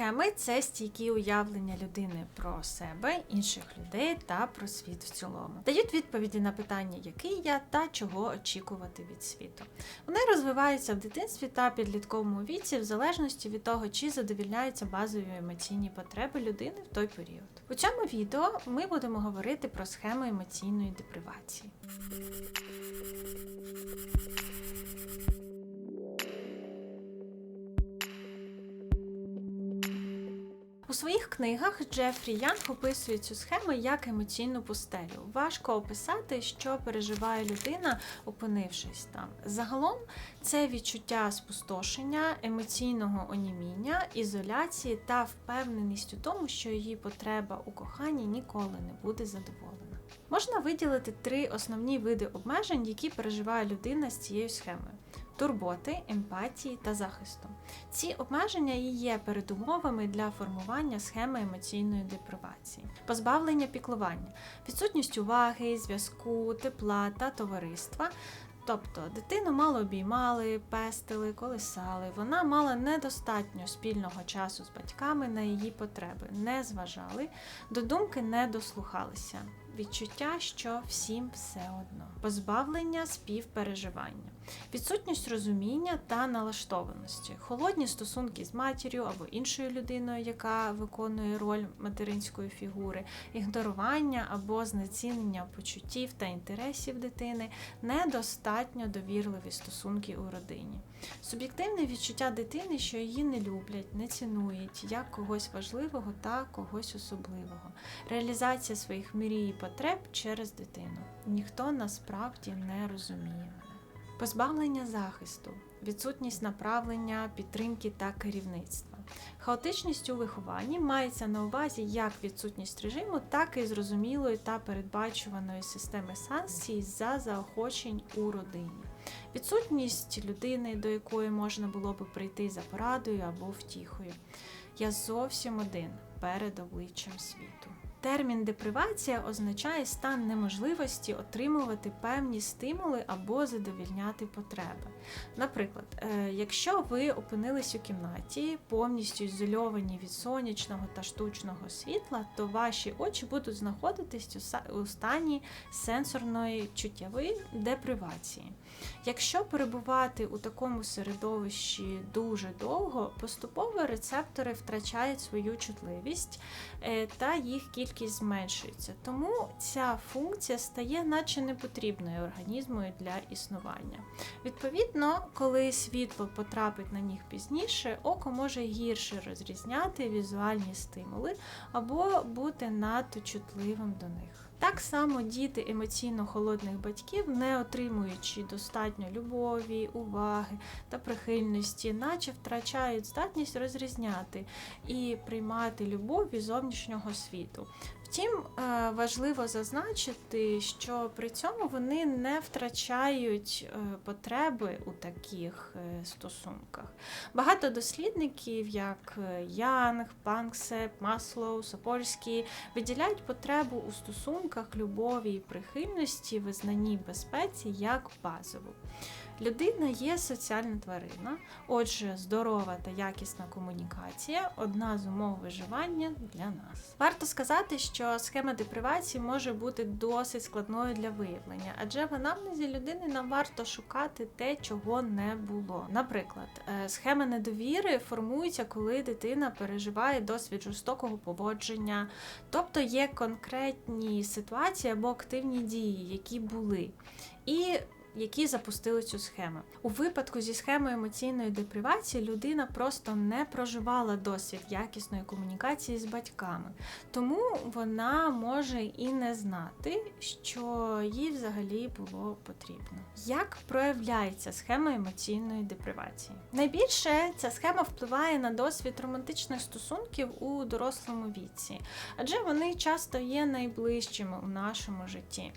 Схеми це стійкі уявлення людини про себе, інших людей та про світ в цілому. Дають відповіді на питання, який я та чого очікувати від світу. Вони розвиваються в дитинстві та підлітковому віці в залежності від того, чи задовільняються базові емоційні потреби людини в той період. У цьому відео ми будемо говорити про схему емоційної депривації. Своїх книгах Джефрі Янг описує цю схему як емоційну пустелю. Важко описати, що переживає людина, опинившись там. Загалом це відчуття спустошення, емоційного оніміння, ізоляції та впевненість у тому, що її потреба у коханні ніколи не буде задоволена. Можна виділити три основні види обмежень, які переживає людина з цією схемою. Турботи, емпатії та захисту. Ці обмеження і є передумовами для формування схеми емоційної депривації, позбавлення піклування, відсутність уваги, зв'язку, тепла та товариства. Тобто дитину мало обіймали, пестили, колисали. Вона мала недостатньо спільного часу з батьками на її потреби, не зважали, до думки не дослухалися. Відчуття, що всім все одно, позбавлення співпереживання, відсутність розуміння та налаштованості, холодні стосунки з матір'ю або іншою людиною, яка виконує роль материнської фігури, ігнорування або знецінення почуттів та інтересів дитини, недостатньо довірливі стосунки у родині, суб'єктивне відчуття дитини, що її не люблять, не цінують як когось важливого та когось особливого, реалізація своїх мрій і потреб через дитину. Ніхто насправді не розуміє. Позбавлення захисту, відсутність направлення, підтримки та керівництва. Хаотичність у вихованні мається на увазі як відсутність режиму, так і зрозумілої та передбачуваної системи санкцій за заохочень у родині. Відсутність людини, до якої можна було би прийти за порадою або втіхою. Я зовсім один перед обличчям світу. Термін депривація означає стан неможливості отримувати певні стимули або задовільняти потреби. Наприклад, е, якщо ви опинились у кімнаті, повністю ізольовані від сонячного та штучного світла, то ваші очі будуть знаходитись у стані сенсорної чуттєвої депривації. Якщо перебувати у такому середовищі дуже довго, поступово рецептори втрачають свою чутливість е, та їх кількість зменшується. Тому ця функція стає наче непотрібною організму для існування. Відповідно, коли світло потрапить на них пізніше, око може гірше розрізняти візуальні стимули або бути надто чутливим до них. Так само діти емоційно холодних батьків, не отримуючи достатньо любові, уваги та прихильності, наче втрачають здатність розрізняти і приймати любов від зовнішнього світу. Втім, е, важливо зазначити, що при цьому вони не втрачають е, потреби у таких е, стосунках. Багато дослідників, як Янг, Панксеп, Маслоу, Сапольський, виділяють потребу у стосунках любові і прихильності, визнанні безпеці як базову. Людина є соціальна тварина, отже, здорова та якісна комунікація одна з умов виживання для нас. Варто сказати, що схема депривації може бути досить складною для виявлення, адже в анамнезі людини нам варто шукати те, чого не було. Наприклад, е, схема недовіри формується, коли дитина переживає досвід жорстокого поводження, тобто є конкретні ситуації або активні дії, які були. І які запустили цю схему. У випадку зі схемою емоційної депривації людина просто не проживала досвід якісної комунікації з батьками, тому вона може і не знати, що їй взагалі було потрібно. Як проявляється схема емоційної депривації? Найбільше ця схема впливає на досвід романтичних стосунків у дорослому віці, адже вони часто є найближчими у нашому житті.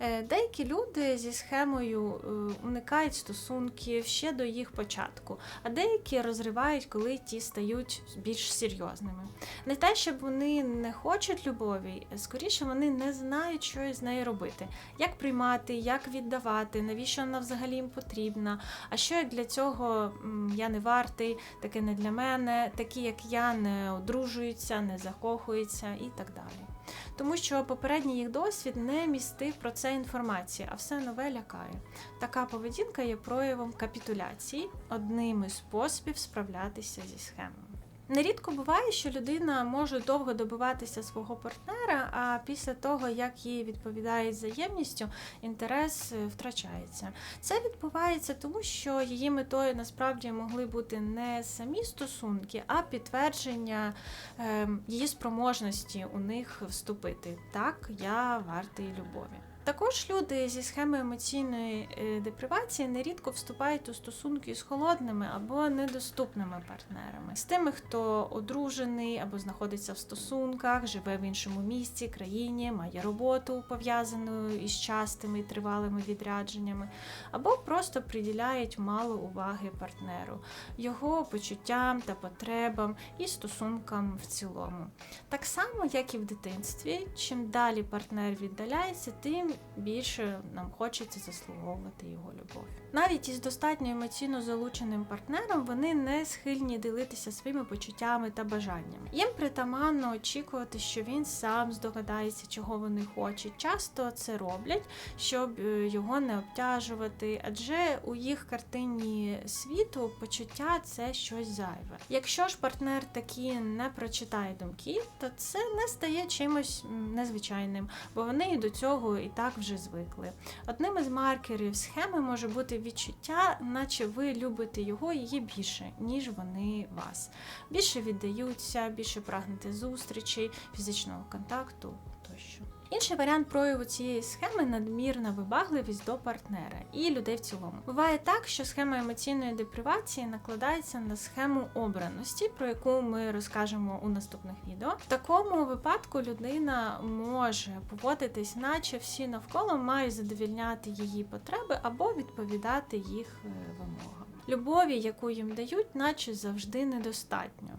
Е, деякі люди зі схемою людиною е, уникають стосунків ще до їх початку, а деякі розривають, коли ті стають більш серйозними. Не те, щоб вони не хочуть любові, скоріше вони не знають, що з нею робити, як приймати, як віддавати, навіщо вона взагалі їм потрібна. А що як для цього я не вартий, таке не для мене, такі як я не одружуються, не закохуються і так далі. Тому що попередній їх досвід не містив про це інформації, а все нове лякає. Така поведінка є проявом капітуляції, одним із способів справлятися зі схемами. Нерідко буває, що людина може довго добиватися свого партнера, а після того, як їй відповідає взаємністю, інтерес е, втрачається. Це відбувається тому, що її метою насправді могли бути не самі стосунки, а підтвердження е, її спроможності у них вступити. Так, я вартий любові. Також люди зі схеми емоційної е, депривації нерідко вступають у стосунки з холодними або недоступними партнерами, з тими, хто одружений або знаходиться в стосунках, живе в іншому місці, країні, має роботу пов'язану із частими і тривалими відрядженнями, або просто приділяють мало уваги партнеру, його почуттям та потребам і стосункам в цілому. Так само, як і в дитинстві, чим далі партнер віддаляється, тим більше нам хочеться заслуговувати його любов. Навіть із достатньо емоційно залученим партнером вони не схильні ділитися своїми почуттями та бажаннями. Їм притаманно очікувати, що він сам здогадається, чого вони хочуть. Часто це роблять, щоб е, його не обтяжувати, адже у їх картині світу почуття це щось зайве. Якщо ж партнер такі не прочитає думки, то це не стає чимось незвичайним, бо вони і до цього і так вже звикли. Одним із маркерів схеми може бути відчуття, наче ви любите його її більше, ніж вони вас. Більше віддаються, більше прагнете зустрічей, фізичного контакту тощо. Інший варіант прояву цієї схеми надмірна вибагливість до партнера і людей в цілому. Буває так, що схема емоційної депривації накладається на схему обраності, про яку ми розкажемо у наступних відео. В такому випадку людина може поводитись, наче всі навколо мають задовільняти її потреби або відповідати їх е, вимогам. Любові, яку їм дають, наче завжди недостатньо.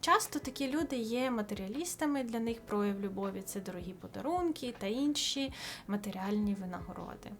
Часто такі люди є матеріалістами, для них прояв любові це дорогі подарунки та інші матеріальні винагороди,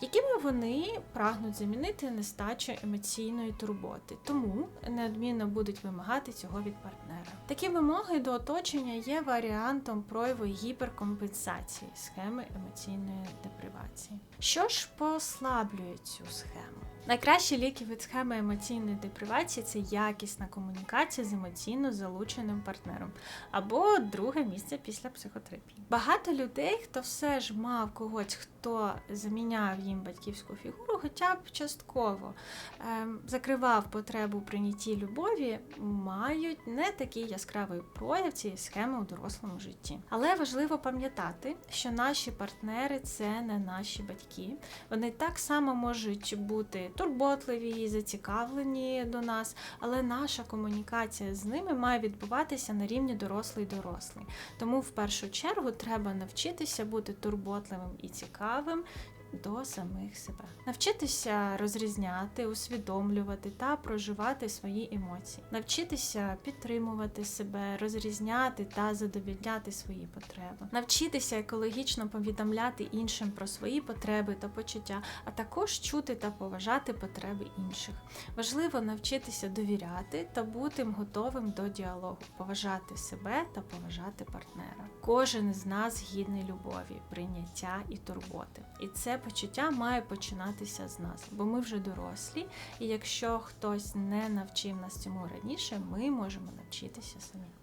якими вони прагнуть замінити нестачу емоційної турботи, тому неодмінно будуть вимагати цього від партнера. Такі вимоги до оточення є варіантом прояву гіперкомпенсації схеми емоційної депривації. Що ж послаблює цю схему? Найкращі ліки від схеми емоційної депривації це якісна комунікація з емоційно залученим партнером або друге місце після психотерапії. Багато людей, хто все ж мав когось, хто заміняв їм батьківську фігуру, хоча б частково ем, закривав потребу прийнятті любові, мають не такий яскравий прояв цієї схеми у дорослому житті. Але важливо пам'ятати, що наші партнери це не наші батьки. Вони так само можуть бути турботливі і зацікавлені до нас, але наша комунікація з ними має відбуватися на рівні дорослий-дорослий. Тому в першу чергу треба навчитися бути турботливим і цікавим. До самих себе навчитися розрізняти, усвідомлювати та проживати свої емоції, навчитися підтримувати себе, розрізняти та задовільняти свої потреби, навчитися екологічно повідомляти іншим про свої потреби та почуття, а також чути та поважати потреби інших. Важливо навчитися довіряти та бути готовим до діалогу, поважати себе та поважати партнера. Кожен з нас гідний любові, прийняття і турботи. І це почуття має починатися з нас, бо ми вже дорослі, і якщо хтось не навчив нас цьому раніше, ми можемо навчитися самі.